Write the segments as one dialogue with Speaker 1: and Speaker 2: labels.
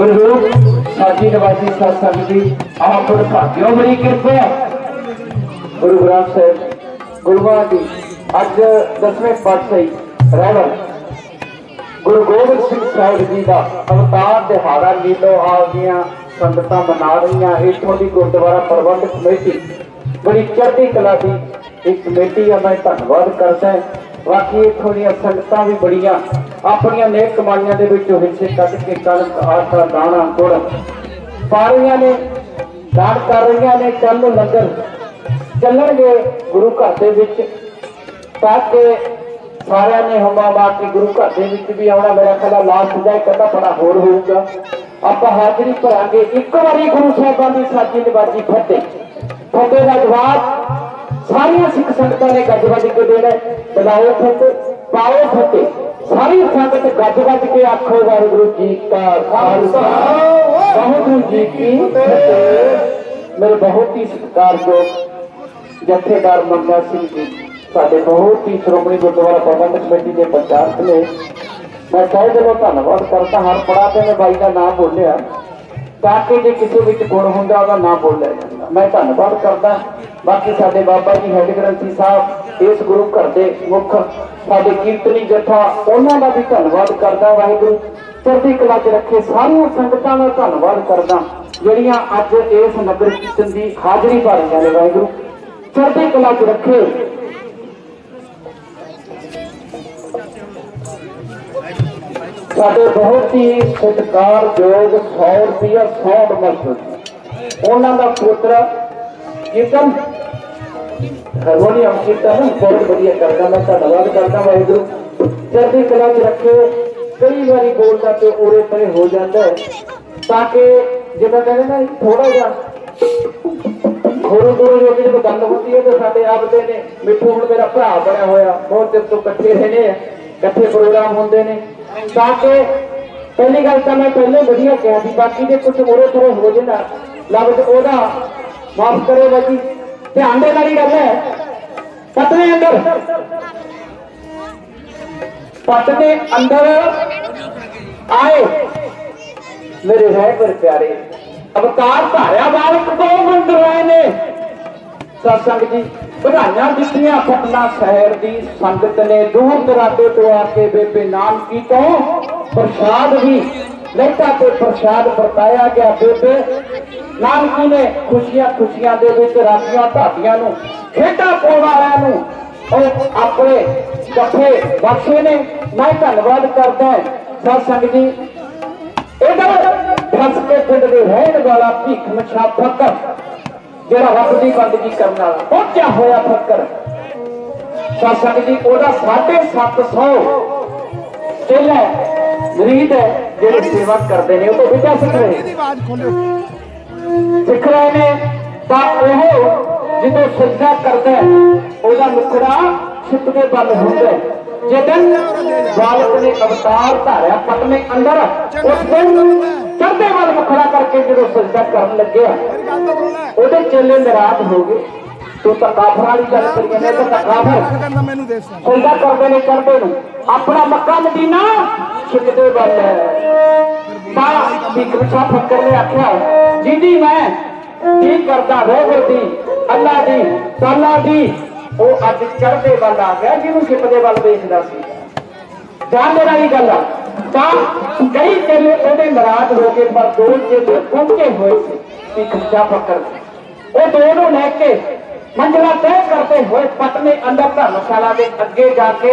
Speaker 1: ਗੁਰੂ ਸਾਜੀ ਨਵਾਜੀ ਸਾਧ ਸੰਗਤ ਦੀ ਆਪ ਭਾਗਿਓ ਬੜੀ ਕਿਰਪਾ ਗੁਰੂ ਗ੍ਰੰਥ ਸਾਹਿਬ ਗੁਰੂਆਂ ਦੀ ਅੱਜ ਦਸਵੇਂ ਪਾਤਸ਼ਾਹੀ ਰਹਿਵਰ ਗੁਰੂ ਗੋਬਿੰਦ ਸਿੰਘ ਸਾਹਿਬ ਜੀ ਦਾ ਅਵਤਾਰ ਦਿਹਾੜਾ ਲੀਲੋ ਹਾਲ ਦੀਆਂ ਸੰਗਤਾਂ ਮਨਾ ਰਹੀਆਂ। ਇੱਥੋਂ ਦੀ ਗੁਰਦੁਆਰਾ ਪ੍ਰਬੰਧਕ ਕਮੇਟੀ ਬੜੀ ਚੜ੍ਹਦੀ ਕਲਾ ਦੀ ਇੱਕ ਕਮੇਟੀ ਆ, ਮੈਂ ਧੰਨਵਾਦ ਕਰਦਾ ਬਾਕੀ ਇੱਥੋਂ ਦੀਆਂ ਸੰਗਤਾਂ ਵੀ ਬੜੀਆਂ, ਆਪਣੀਆਂ ਨੇਕ ਕਮਾਈਆਂ ਦੇ ਵਿੱਚੋਂ ਹਿੱਸੇ ਕੱਢ ਕੇ ਕਣਕ, ਆਟਾ, ਦਾਣਾ, ਗੁੜ ਪਾ ਰਹੀਆਂ ਨੇ ਦਾਨ ਕਰ ਰਹੀਆਂ ਨੇ ਕੱਲ ਲੰਗਰ ਚੱਲਣਗੇ ਗੁਰੂ ਘਰ ਦੇ ਵਿੱਚ, ਤਾਂ ਕਿ ਸਾਰਿਆਂ ਨੇ ਹਮਾ ਮਾਰ ਕੇ ਗੁਰੂ ਘਰ ਦੇ ਵਿੱਚ ਵੀ ਆਉਣਾ, ਮੇਰਾ ਖਿਆਲ ਲਾਸਟ ਦਾ ਇੱਕ ਅੱਧਾ ਬੜਾ ਹੋਰ ਹੋਊਗਾ। ਆਪਾਂ ਹਾਜ਼ਰੀ ਭਰਾਂਗੇ, ਇੱਕ ਵਾਰੀ ਗੁਰੂ ਸਾਹਿਬਾਨ ਦੀ ਸਾਜੀ ਨਿਵਾਜੀ ਫਤਿਹ। ਫਤਿਹ ਦਾ ਜਵਾਬ ਸਾਰੀਆਂ ਸਿੱਖ ਸੰਗਤਾਂ ਨੇ ਗੱਜ ਵੱਜ ਕੇ ਦੇਣਾ ਹੈ। ਬੁਲਾਓ ਫਤਿਹ ਪਾਓ ਫਤਿਹ ਸਾਰੀ ਸੰਗਤ ਗੱਜ ਵੱਜ ਕੇ ਆਖੋ, ਵਾਹਿਗੁਰੂ ਜੀ ਕਾ ਖਾਲਸਾ। ਵਾਹਿਗੁਰੂ ਜੀ ਕੀ ਫਤਿਹ। ਮੇਰੇ ਬਹੁਤ ਹੀ ਸਤਿਕਾਰਯੋਗ ਜਥੇਦਾਰ ਮੰਗਾ ਸਿੰਘ ਜੀ, ਸਾਡੇ ਬਹੁਤ ਹੀ ਸ਼੍ਰੋਮਣੀ ਗੁਰਦੁਆਰਾ ਪ੍ਰਬੰਧਕ ਕਮੇਟੀ ਦੇ ਪੰਚਾਇਤ ਨੇ। ਮੈਂ ਤਹਿ ਦਿਲੋਂ ਧੰਨਵਾਦ ਕਰਦਾ ਹਰ ਪੜਾ ਤੇ ਮੈਂ ਬਾਈ ਦਾ ਨਾਮ ਬੋਲਿਆ। ਤਾਂ ਕਿ ਜੇ ਕਿਸੇ ਵਿੱਚ ਗੁਣ ਹੁੰਦਾ, ਉਹਦਾ ਨਾਮ ਬੋਲਿਆ ਮੈਂ ਧੰਨਵਾਦ ਕਰਦਾ। ਬਾਕੀ ਸਾਡੇ ਬਾਬਾ ਜੀ ਹੈਡ ਗ੍ਰੰਥੀ ਸਾਹਿਬ, ਇਸ ਗੁਰੂ ਘਰ ਦੇ ਮੁੱਖ ਸਾਡੇ ਕੀਰਤਨੀ ਜਥਾ, ਉਹਨਾਂ ਦਾ ਵੀ ਧੰਨਵਾਦ ਕਰਦਾ ਵਾਹਿਗੁਰੂ। ਚੜ੍ਹਦੀ ਕਲਾ 'ਚ ਰੱਖੇ ਸਾਰੀਆਂ ਸੰਗਤਾਂ ਦਾ ਧੰਨਵਾਦ ਕਰਦਾ, ਜਿਹੜੀਆਂ ਅੱਜ ਇਸ ਨਗਰ ਕੀਰਤਨ ਦੀ ਹਾਜ਼ਰੀ ਭਰ ਰਹੀਆਂ ਨੇ ਵਾਹਿਗੁਰੂ। ਚੜ੍ਹਦੀ ਕਲਾ 'ਚ ਰੱਖੇ। ਸਾਡੇ ਬਹੁਤ ਹੀ ਸਤਿਕਾਰਯੋਗ 100 ਰੁਪਿਆ 100 ਮਸਜਿਦ ਉਹਨਾਂ ਦਾ ਪੁੱਤਰ ਕੀਰਤਨ ਹਾਰਮੋਨੀਅਮ ਕੀਰਤਨ ਬਹੁਤ ਵਧੀਆ ਕਰਦਾ ਮੈਂ ਧੰਨਵਾਦ ਕਰਦਾ ਵਾਹਿਗੁਰੂ। ਚੜ੍ਹਦੀ ਕਲਾ 'ਚ ਰੱਖੇ, ਕਈ ਵਾਰੀ ਬੋਲਦਾ ਤੇ ਉਰੇ ਪਰੇ ਹੋ ਜਾਂਦਾ ਹੈ। ਤਾਂ ਕਿ ਜਿਵੇਂ ਕਹਿੰਦੇ ਨਾ ਥੋੜਾ ਜਿਹਾ ਹੋਰ ਦੂਰ ਜੋ ਕਿ ਜਦੋਂ ਗੱਲ ਹੁੰਦੀ ਹੈ ਤਾਂ ਸਾਡੇ ਆਪਦੇ ਨੇ, ਮਿੱਠੂ ਹੁਣ ਮੇਰਾ ਭਰਾ ਬਣਿਆ ਹੋਇਆ, ਬਹੁਤ ਚਿਰ ਤੋਂ ਇਕੱਠੇ ਰਹਿੰਦੇ ਆ, ਇਕੱਠੇ ਪ੍ਰੋਗਰਾਮ ਹੁੰਦੇ ਨੇ। ਤਾਂ ਕਿ ਪਹਿਲੀ ਗੱਲ ਤਾਂ ਮੈਂ ਪਹਿਲੇ ਵਧੀਆ ਕਿਹਾ ਸੀ, ਬਾਕੀ ਦੇ ਕੁਝ ਮੋਰੇ ਥੋੜੇ ਹੋ ਜਾਂਦਾ। ਲਫ਼ਜ਼ ਉਹਦਾ ਮਾਫ ਕਰੇ ਬਾਜੀ ਧਿਆਨ ਦੇ ਨਾਲ ਹੀ ਗੱਲ ਹੈ। ਪਤਨੇ ਅੰਦਰ। ਪਤਨੇ ਅੰਦਰ। ਆਏ। ਮੇਰੇ ਰਹਿਬਰ ਪਿਆਰੇ, ਅਵਤਾਰ ਧਾਰਿਆ ਬਾਲਕ ਕੋ ਮੰਦਰ ਆਏ ਨੇ। ਸਤਸੰਗ ਜੀ, ਵਧਾਈਆਂ ਦਿੱਤੀਆਂ ਪਟਨਾ ਸ਼ਹਿਰ ਦੀ ਸੰਗਤ ਨੇ। ਦੂਰ ਦਰਾਡੇ ਤੋਂ ਆ ਕੇ ਬੇਬੇ ਨਾਨਕੀ ਤੋਂ ਪ੍ਰਸ਼ਾਦ ਵੀ ਲੈਤਾ ਤੇ ਪ੍ਰਸ਼ਾਦ ਵਰਤਾਇਆ ਗਿਆ। ਬੇਬੇ, ਨਾਨਕੀ ਨੇ ਖੁਸ਼ੀਆਂ ਖੁਸ਼ੀਆਂ ਦੇ ਵਿੱਚ ਰਾਖੀਆਂ ਢਾਡੀਆਂ ਨੂੰ, ਖੇਡਾਂ ਪਾਉਣ ਵਾਲਿਆਂ ਨੂੰ ਉਹ ਆਪਣੇ ਜੱਫੇ ਬਖਸ਼ੇ ਨੇ। ਮੈਂ ਧੰਨਵਾਦ ਕਰਦਾ ਸਤਸੰਗ ਜੀ ਇਹਦਾ ਫਸ ਕੇ ਪਿੰਡ ਦੇ ਰਹਿਣ ਵਾਲਾ ਭੀਖ ਮਛਾ ਫਕਰ, ਜਿਹੜਾ ਰੱਬ ਦੀ ਬੰਦਗੀ ਕਰਨ ਵਾਲਾ, ਪਹੁੰਚਿਆ ਹੋਇਆ ਫਕਰ। ਸਾਸੰਗ ਜੀ, ਉਹਦਾ 750 ਚੇਲਾ ਮਰੀਦ ਹੈ ਜਿਹੜੇ ਸੇਵਾ ਕਰਦੇ ਨੇ ਉਹ ਤੋਂ ਵਿਚਾ ਸਿੱਖ ਰਹੇ।
Speaker 2: ਆਵਾਜ਼ ਖੋਲਿਓ
Speaker 1: ਸਿੱਖ ਰਹੇ ਨੇ ਤਾਂ ਉਹ ਜਦੋਂ ਸਜਦਾ ਕਰਦਾ ਹੈ, ਉਹਦਾ ਮੁਖੜਾ ਛਿਪਕੇ ਬੰਦ ਹੁੰਦਾ ਹੈ। ਜਦੋਂ ਬਾਲਕ ਨੇ ਅਵਤਾਰ ਧਾਰਿਆ ਪਟਨੇ ਅੰਦਰ ਉਸ ਦਿਨ ਚੜ੍ਹਦੇ ਵੱਲ ਮੁਖੜਾ ਕਰਕੇ ਜਦੋਂ ਸਜਦਾ ਕਰਨ ਲੱਗਿਆ ਉਹਦੇ ਚੇਲੇ ਨਾਰਾਜ਼ ਹੋ ਗਏ। ਤੂੰ ਤਾਂ ਕਾਫਰਾਂ ਵਾਲੀ ਗੱਲ ਕਰੀ ਜਾਂਦੇ ਤੂੰ ਕਾਫਰ।
Speaker 2: ਮੈਨੂੰ ਦੇ ਸੁਣ।
Speaker 1: ਸਜਦਾ ਕਰਦੇ ਨੇ ਚੜ੍ਹਦੇ ਨੂੰ। ਆਪਣਾ ਮੱਕਾ ਮਦੀਨਾ ਛਿਕਦੇ ਵੱਲ ਹੈ। ਤਾਂ ਬਿਕਰਸ਼ਾ ਫੱਕਰ ਨੇ ਆਖਿਆ ਜਿਹਦੀ ਮੈਂ ਕੀ ਕਰਦਾ ਰਹਿਬਰ ਦੀ ਅੱਲਾ ਦੀ ਤਾਲਾ ਦੀ। ਉਹ ਅੱਜ ਚੜ੍ਹਦੇ ਵੱਲ ਆ ਗਿਆ ਜਿਹਨੂੰ ਛਿਪਦੇ ਵੱਲ ਵੇਖਦਾ ਸੀ। ਜਾਣ ਦੇ ਵਾਲੀ ਗੱਲ ਆ। ਤਾਂ ਕਈ ਚੇਲੇ ਉਹਦੇ ਨਾਰਾਜ਼ ਹੋ ਕੇ ਪਰ ਦੋ ਚੇਲੇ ਪਹੁੰਚੇ ਹੋਏ ਸੀ ਬਿਕਰਸ਼ਾ ਫੱਕਰ। ਉਹ ਦੋ ਨੂੰ ਲੈ ਕੇ ਮੰਜ਼ਲਾ ਤੈਅ ਕਰਦੇ ਹੋਏ ਪਟਨੇ ਅੰਦਰ ਧਰਮਸ਼ਾਲਾ ਦੇ ਅੱਗੇ ਜਾ ਕੇ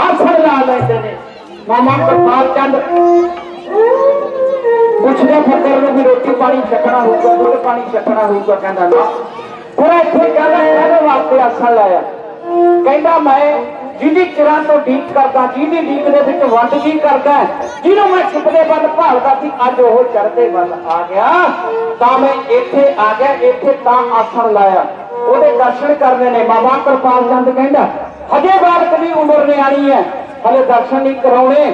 Speaker 1: ਆਸਣ ਲਾ ਲੈਂਦੇ ਨੇ। ਮਾਮਾ ਕਰਤਾਰ ਪੁੱਛਦੇ ਫੱਕਰ ਨੂੰ ਵੀ ਰੋਟੀ ਪਾਣੀ ਛਕਣਾ ਹੋਊਗਾ, ਦੁੱਧ ਪਾਣੀ ਛਕਣਾ ਹੋਊਗਾ, ਕਹਿੰਦਾ ਨਾ। ਹੁਣ ਇੱਥੇ ਕਹਿੰਦਾ, ਇਹਦੇ ਵਾਸਤੇ ਆਸਣ ਲਾਇਆ। ਕਹਿੰਦਾ, ਮੈਂ ਜਿਹਦੀ ਚਿਰਾਂ ਤੋਂ ਡੀਕ ਕਰਦਾ, ਜਿਹਦੀ ਡੀਕ ਦੇ ਵਿੱਚ ਵੰਡ ਜੀ ਕਰਦਾ, ਜਿਹਨੂੰ ਮੈਂ ਛਿਪਦੇ ਵੱਲ ਭਾਲਦਾ ਸੀ, ਅੱਜ ਉਹ ਚੜ੍ਹਦੇ ਵੱਲ ਆ ਗਿਆ। ਤਾਂ ਮੈਂ ਇੱਥੇ ਆ ਗਿਆ, ਇੱਥੇ ਤਾਂ ਆਸਣ ਲਾਇਆ। ਉਹਦੇ ਦਰਸ਼ਨ ਕਰਨੇ ਨੇ, ਬਾਬਾ ਕਿਰਪਾਲ ਚੰਦ ਕਹਿੰਦਾ, ਹਜੇ ਬਾਲਕ ਦੀ ਉਮਰ ਨਿਆਣੀ ਹੈ, ਹਲੇ ਦਰਸ਼ਨ ਨਹੀਂ ਕਰਾਉਣੇ।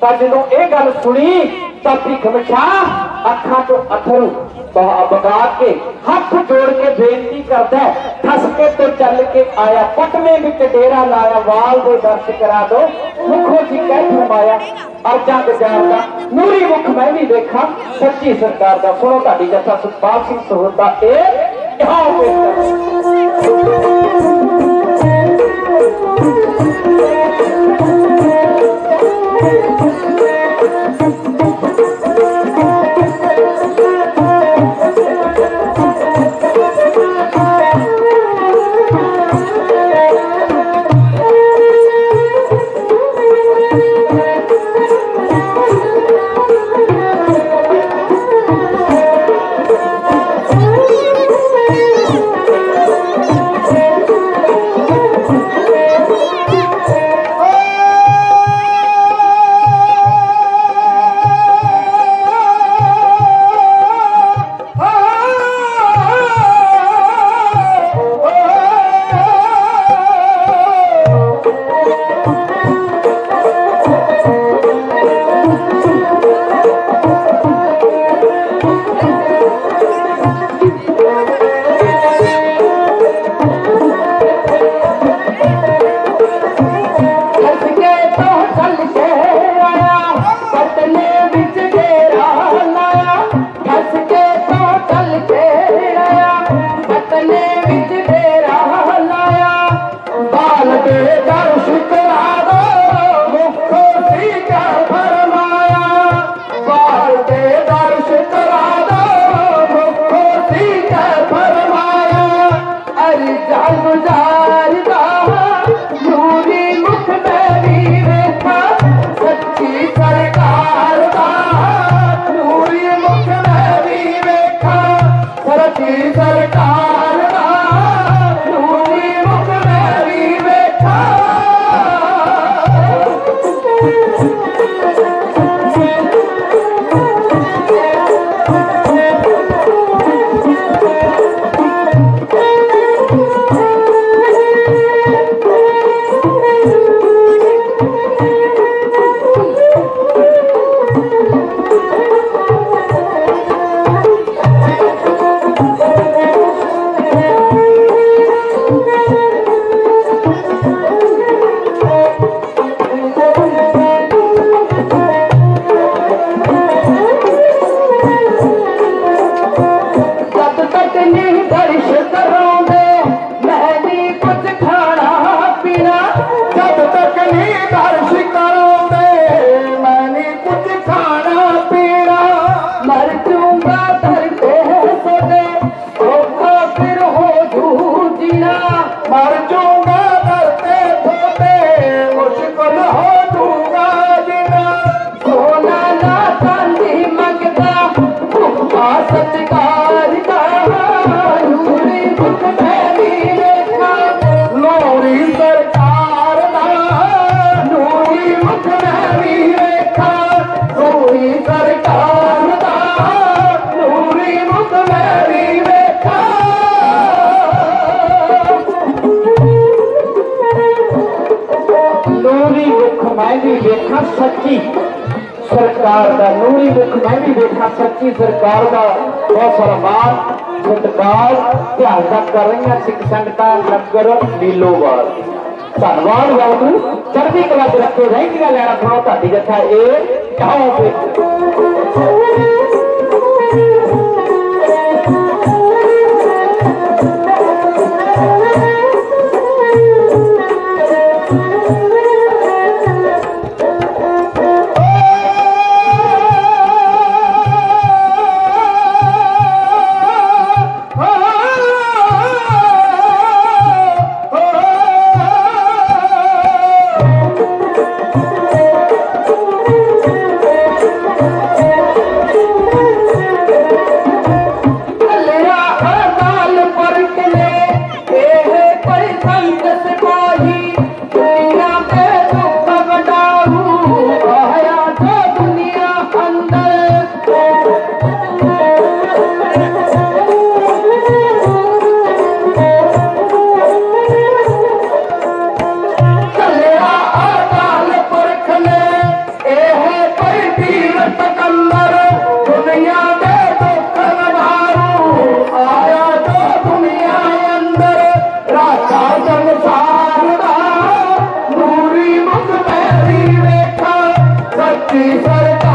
Speaker 1: ਤਾਂ ਜਦੋਂ ਇਹ ਗੱਲ ਸੁਣੀ, ਤਾਂ ਭਿੱਖ ਮਛਾ ਅੱਖਾਂ ਤੋਂ ਅਥਰੂ ਬਹਾ- ਕੇ ਹੱਥ ਜੋੜ ਕੇ ਬੇਨਤੀ ਕਰਦਾ ਹੈ ਠਸਕੇ ਤੋਂ ਚੱਲ ਕੇ ਆਇਆ ਪਟਵੇਂ ਵਿੱਚ ਡੇਰਾ ਲਾਇਆ, ਵਾਲ ਦੇ ਦਰਸ਼ ਕਰਾ ਦੋ। ਮੁਖੋ ਜੀ ਕਹਿ ਫਰਮਾਇਆ ਅਰਜਾਂ ਗਜਾਰ ਦਾ। ਨੂਰੀ ਮੁਖ ਮੈਂ ਵੀ ਦੇਖਾਂ, ਸੱਚੀ ਸਰਕਾਰ ਦਾ। ਸੁਣੋ ਤੁਹਾਡੀ ਜੱਥਾ ਸੁਖਪਾਲ ਸਿੰਘ ਸਹੋਤਾ, ਇਹ
Speaker 3: É Albert. Thank you. ਨੂਰੀ ਮੁਖ ਮੈਂ
Speaker 1: ਵੀ ਵੇਖਾਂ ਸੱਚੀ। ਸਰਕਾਰ ਦਾ ਨੂਰੀ ਮੁਖ ਮੈਂ ਵੀ ਵੇਖਾਂ ਸੱਚੀ। ਸਰਕਾਰ ਦਾ ਬਹੁਤ ਸਾਰਾ ਮਾਣ ਸਤਿਕਾਰ ਧਿਆਨ ਦਾ ਕਰ ਰਹੀਆਂ ਸਿੱਖ ਸੰਗਤਾਂ ਨਗਰ ਲੀਲੋਵਾਲ ਧੰਨਵਾਦ ਵਾਹਿਗੁਰੂ ਚੜ੍ਹਦੀ ਕਲਾ ਚ ਰੱਖੋ ਰਹਿੰਦੀਆਂ ਲੈਣਾ ਸੁਣੋ ਤੁਹਾਡੀ ਜੱਥਾ ਇਹ ਕਹੋ
Speaker 3: Happy birthday.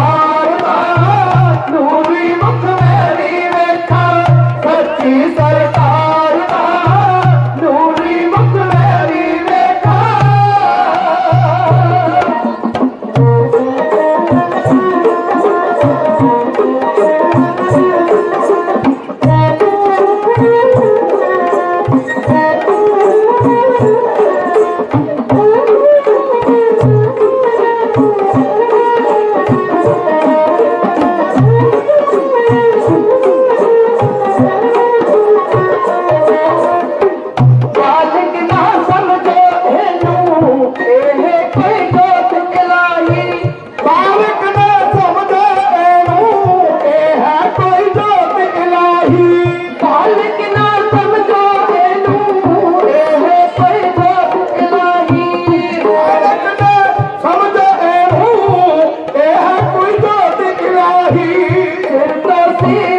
Speaker 3: David, entonces.